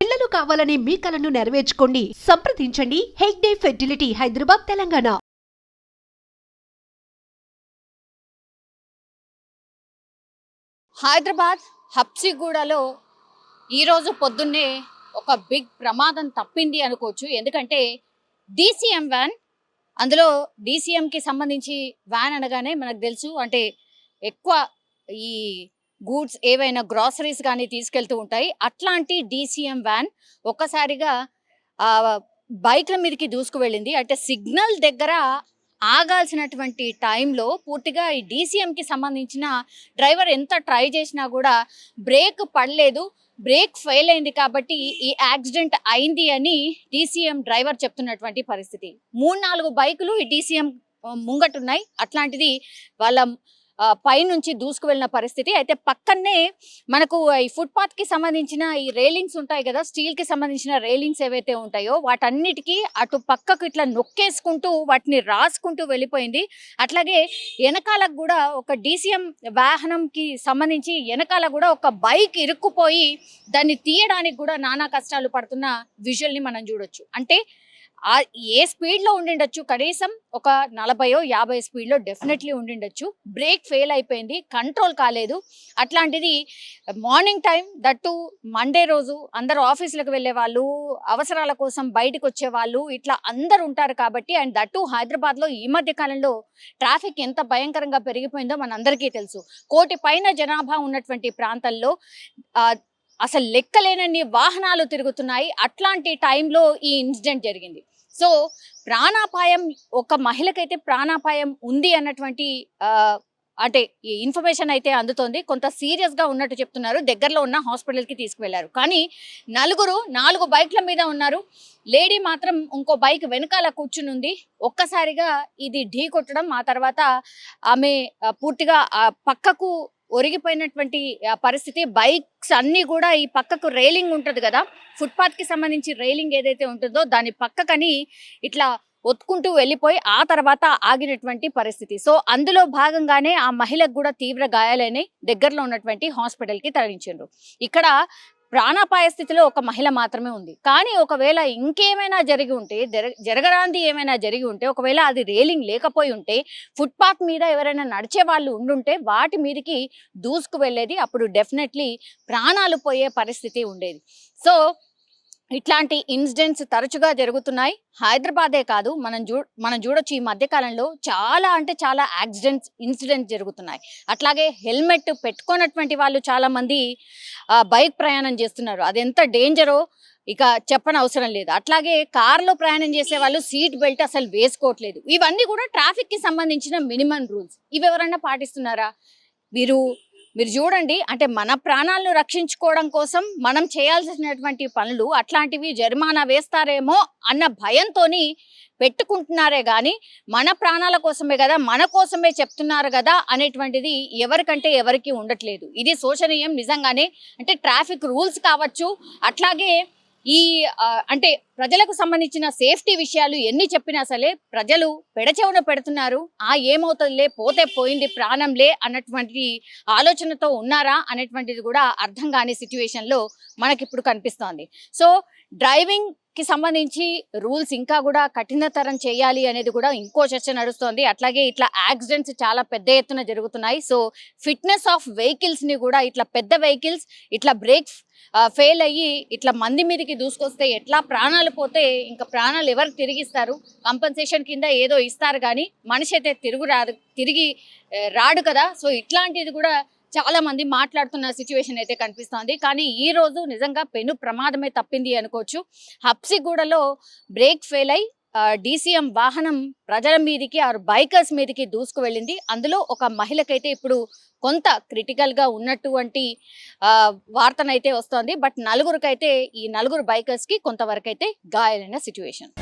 పిల్లలు కావాలని మీ కలను నెరవేర్చుకోండి. సంప్రదించండి. హెగ్డే ఫెర్టిలిటీ హైదరాబాద్ తెలంగాణ. హైదరాబాద్ హప్సిగూడలో ఈరోజు పొద్దున్నే ఒక బిగ్ ప్రమాదం తప్పింది అనుకోవచ్చు. ఎందుకంటే డీసీఎం వ్యాన్ అందులో డీసీఎంకి సంబంధించి వ్యాన్ అనగానే మనకు తెలుసు. అంటే ఎక్కువ ఈ గూడ్స్ ఏవైనా గ్రాసరీస్ కానీ తీసుకెళ్తూ ఉంటాయి. అట్లాంటి డీసీఎం వ్యాన్ ఒక్కసారిగా బైక్ల మీదకి దూసుకు వెళ్ళింది అంటే సిగ్నల్ దగ్గర ఆగాల్సినటువంటి టైంలో పూర్తిగా ఈ డీసీఎంకి సంబంధించిన డ్రైవర్ ఎంత ట్రై చేసినా కూడా బ్రేక్ పడలేదు. బ్రేక్ ఫెయిల్ అయింది కాబట్టి ఈ యాక్సిడెంట్ అయింది అని డీసీఎం డ్రైవర్ చెప్తున్నటువంటి పరిస్థితి. మూడు నాలుగు బైకులు ఈ డీసీఎం ముంగటున్నాయి అట్లాంటిది వాళ్ళ పైనుంచి దూసుకు వెళ్ళిన పరిస్థితి. అయితే పక్కనే మనకు ఈ ఫుట్పాత్కి సంబంధించిన ఈ రేలింగ్స్ ఉంటాయి కదా స్టీల్కి సంబంధించిన రైలింగ్స్ ఏవైతే ఉంటాయో వాటన్నిటికీ అటు పక్కకు ఇట్లా నొక్కేసుకుంటూ వాటిని రాసుకుంటూ వెళ్ళిపోయింది. అట్లాగే వెనకాలకు కూడా ఒక డీసీఎం వాహనంకి సంబంధించి వెనకాల కూడా ఒక బైక్ ఇరుక్కుపోయి దాన్ని తీయడానికి కూడా నానా కష్టాలు పడుతున్న విజువల్ని మనం చూడొచ్చు. అంటే ఆ ఏ స్పీడ్లో ఉండిండొచ్చు? కనీసం ఒక నలభయో యాభై స్పీడ్లో డెఫినెట్లీ ఉండిండొచ్చు. బ్రేక్ ఫెయిల్ అయిపోయింది. కంట్రోల్ కాలేదు. అట్లాంటిది మార్నింగ్ టైం దట్టు మండే రోజు అందరూ ఆఫీసులకు వెళ్ళే వాళ్ళు అవసరాల కోసం బయటకు వచ్చే వాళ్ళు ఇట్లా అందరు ఉంటారు కాబట్టి అండ్ దట్టు హైదరాబాద్లో ఈ మధ్య కాలంలో ట్రాఫిక్ ఎంత భయంకరంగా పెరిగిపోయిందో మనందరికీ తెలుసు. కోటి పైన జనాభా ఉన్నటువంటి ప్రాంతాల్లో అసలు లెక్కలేనన్ని వాహనాలు తిరుగుతున్నాయి. అట్లాంటి టైంలో ఈ ఇన్సిడెంట్ జరిగింది. సో ప్రాణాపాయం ఒక మహిళకైతే ప్రాణాపాయం ఉంది అన్నటువంటి అంటే ఈ ఇన్ఫర్మేషన్ అయితే అందుతోంది. కొంత సీరియస్గా ఉన్నట్టు చెప్తున్నారు. దగ్గరలో ఉన్న హాస్పిటల్కి తీసుకువెళ్ళారు. కానీ నలుగురు నాలుగు బైక్ల మీద ఉన్నారు. లేడీ మాత్రం ఇంకో బైక్ వెనకాల కూర్చుని ఉంది ఒక్కసారిగా ఇది ఢీ కొట్టడం ఆ తర్వాత ఆమె పూర్తిగా పక్కకు ఒరిగిపోయినటువంటి పరిస్థితి. బైక్స్ అన్ని కూడా ఈ పక్కకు రైలింగ్ ఉంటుంది కదా. ఫుట్పాత్కి సంబంధించి రైలింగ్ ఏదైతే ఉంటుందో దాని పక్కకని ఇట్లా ఒత్తుకుంటూ వెళ్ళిపోయి ఆ తర్వాత ఆగినటువంటి పరిస్థితి. సో అందులో భాగంగానే ఆ మహిళకు కూడా తీవ్ర గాయాలైనాయి. దగ్గరలో ఉన్నటువంటి హాస్పిటల్కి తరలించారు ఇక్కడ ప్రాణాపాయ స్థితిలో ఒక మహిళ మాత్రమే ఉంది. కానీ ఒకవేళ ఇంకేమైనా జరిగి ఉంటే జర- జరగరాంది ఏమైనా జరిగి ఉంటే ఒకవేళ అది రేలింగ్ లేకపోయి ఉంటే ఫుట్పాత్ మీద ఎవరైనా నడిచే వాళ్ళు ఉండుంటే వాటి మీదకి దూసుకు వెళ్ళేది అప్పుడు డెఫినెట్లీ ప్రాణాలు పోయే పరిస్థితి ఉండేది. సో ఇట్లాంటి ఇన్సిడెంట్స్ తరచుగా జరుగుతున్నాయి. హైదరాబాదే కాదు మనం చూ మనం చూడొచ్చు ఈ మధ్యకాలంలో చాలా అంటే చాలా యాక్సిడెంట్స్ ఇన్సిడెంట్స్ జరుగుతున్నాయి. అట్లాగే హెల్మెట్ పెట్టుకున్నటువంటి వాళ్ళు చాలామంది బైక్ ప్రయాణం చేస్తున్నారు. అది ఎంత డేంజరో ఇక చెప్పని అవసరం లేదు. అట్లాగే కార్లో ప్రయాణం చేసే వాళ్ళు సీట్ బెల్ట్ అసలు వేసుకోవట్లేదు. ఇవన్నీ కూడా ట్రాఫిక్కి సంబంధించిన మినిమం రూల్స్. ఇవి ఎవరన్నా పాటిస్తున్నారా? మీరు మీరు చూడండి అంటే మన ప్రాణాలను రక్షించుకోవడం కోసం మనం చేయాల్సినటువంటి పనులు అట్లాంటివి జరిమానా వేస్తారేమో అన్న భయంతోని పెట్టుకుంటున్నారే కానీ మన ప్రాణాల కోసమే కదా మన కోసమే చెప్తున్నారు కదా అనేటువంటిది ఎవరికంటే ఎవరికి ఉండట్లేదు. ఇది శోచనీయం నిజంగానే అంటే ట్రాఫిక్ రూల్స్ కావచ్చు అట్లాగే ఈ అంటే ప్రజలకు సంబంధించిన సేఫ్టీ విషయాలు ఎన్ని చెప్పినా సరే ప్రజలు పెడచెవున పెడుతున్నారు. ఆ ఏమవుతుందిలే పోతే పోయింది ప్రాణంలే అన్నటువంటి ఆలోచనతో ఉన్నారా అనేటువంటిది కూడా అర్థం కాని సిచ్యువేషన్లో మనకిప్పుడు కనిపిస్తోంది. సో డ్రైవింగ్ కి సంబంధించి రూల్స్ ఇంకా కూడా కఠినతరం చేయాలి అనేది కూడా ఇంకో చర్చ నడుస్తోంది. అట్లాగే ఇట్లా యాక్సిడెంట్స్ చాలా పెద్ద ఎత్తున జరుగుతున్నాయి. సో ఫిట్నెస్ ఆఫ్ వెహికల్స్ని కూడా ఇట్లా పెద్ద వెహికల్స్ ఇట్లా బ్రేక్స్ ఫెయిల్ అయ్యి ఇట్లా మంది మీదకి దూసుకొస్తే ఎట్లా ప్రాణాలు పోతే ఇంకా ప్రాణాలు ఎవరికి తిరిగిస్తారు? కంపెన్సేషన్ కింద ఏదో ఇస్తారు కానీ మనిషి అయితే తిరుగు రాదు తిరిగి రాడు కదా. సో ఇట్లాంటిది కూడా చాలా మంది మాట్లాడుతున్న సిచ్యువేషన్ అయితే కనిపిస్తోంది. కానీ ఈ రోజు నిజంగా పెను ప్రమాదమే తప్పింది అనుకోవచ్చు. హప్సిగూడలో బ్రేక్ ఫెయిల్ అయి డీసీఎం వాహనం ప్రజల మీదకి ఆరు బైకర్స్ మీదకి దూసుకు వెళ్ళింది అందులో ఒక మహిళకైతే ఇప్పుడు కొంత క్రిటికల్గా ఉన్నటువంటి వార్తనైతే వస్తోంది. బట్ నలుగురికైతే ఈ నలుగురు బైకర్స్కి కొంతవరకైతే గాయాలైన సిచ్యువేషన్